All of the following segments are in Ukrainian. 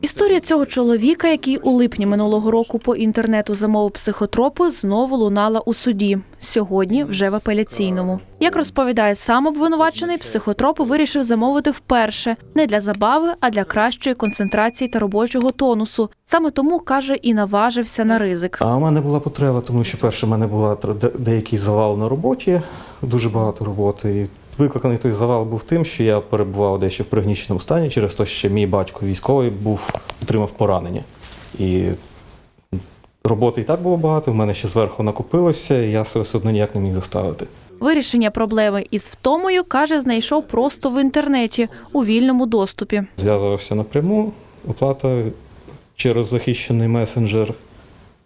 Історія цього чоловіка, який у липні минулого року по інтернету замовив психотропи, знову лунала у суді. Сьогодні вже в апеляційному. Як розповідає сам обвинувачений, психотропи вирішив замовити вперше не для забави, а для кращої концентрації та робочого тонусу. Саме тому каже і наважився на ризик. А в мене була потреба, тому що перше в мене була деякий завал на роботі, дуже багато роботи. І викликаний той завал був тим, що я перебував дещо в пригніченому стані через те, що мій батько військовий був отримав поранення. І роботи і так було багато, в мене ще зверху накопилося, і я себе все одно ніяк не міг заставити. Вирішення проблеми із втомою каже, знайшов просто в інтернеті у вільному доступі. Зв'язувався напряму, оплата через захищений месенджер.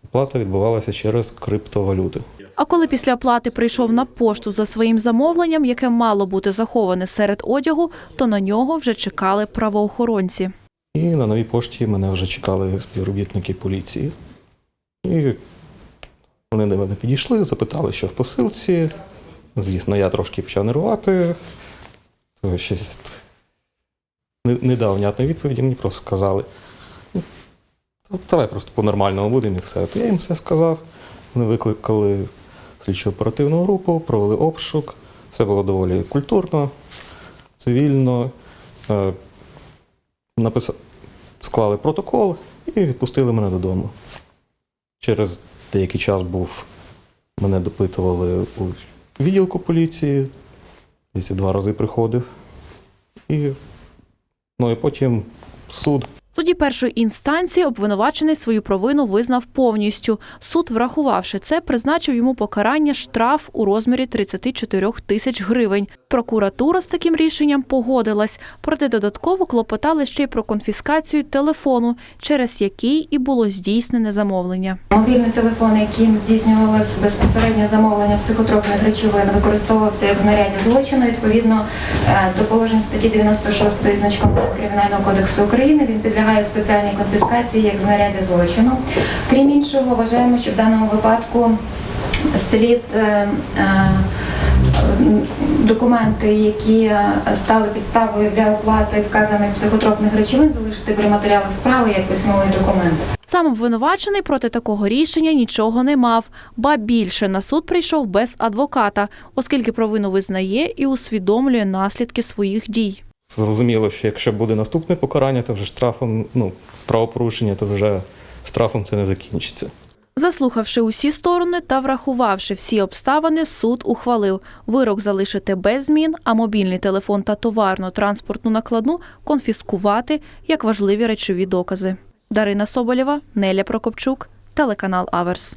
Оплата відбувалася через криптовалюти. А коли після оплати прийшов на пошту за своїм замовленням, яке мало бути заховане серед одягу, то на нього вже чекали правоохоронці. І на новій пошті мене вже чекали співробітники поліції. І вони до мене підійшли, запитали, що в посилці. Звісно, я трошки почав нервувати. То щось не, не дав внятної відповіді, мені просто сказали. «Ну, Давай просто по-нормальному будемо і все. То я їм все сказав. Вони викликали слідчо оперативну групу, провели обшук. Все було доволі культурно, цивільно. Е, склали протокол і відпустили мене додому. Через деякий час був, мене допитували у відділку поліції, десь два рази приходив. І, ну, і потім суд. Суді першої інстанції обвинувачений свою провину визнав повністю. Суд, врахувавши це, призначив йому покарання штраф у розмірі 34 тисяч гривень. Прокуратура з таким рішенням погодилась, проте додатково клопотали ще й про конфіскацію телефону, через який і було здійснене замовлення. Мобільний телефон, яким здійснювалось безпосереднє замовлення психотропних речовин, використовувався як знаряддя злочину. Відповідно е, до положень статті 96 значком Кримінального кодексу України він підлягає спеціальній конфіскації як знаряддя злочину. Крім іншого, вважаємо, що в даному випадку слід е, е, документи, які стали підставою для оплати вказаних психотропних речовин, залишити при матеріалах справи як письмовий документ. Сам обвинувачений проти такого рішення нічого не мав, ба більше на суд прийшов без адвоката, оскільки провину визнає і усвідомлює наслідки своїх дій. Зрозуміло, що якщо буде наступне покарання, то вже штрафом, ну, правопорушення, то вже штрафом це не закінчиться. Заслухавши усі сторони та врахувавши всі обставини, суд ухвалив вирок залишити без змін, а мобільний телефон та товарно-транспортну накладну конфіскувати як важливі речові докази. Дарина Соболєва, Неля Прокопчук, телеканал Аверс.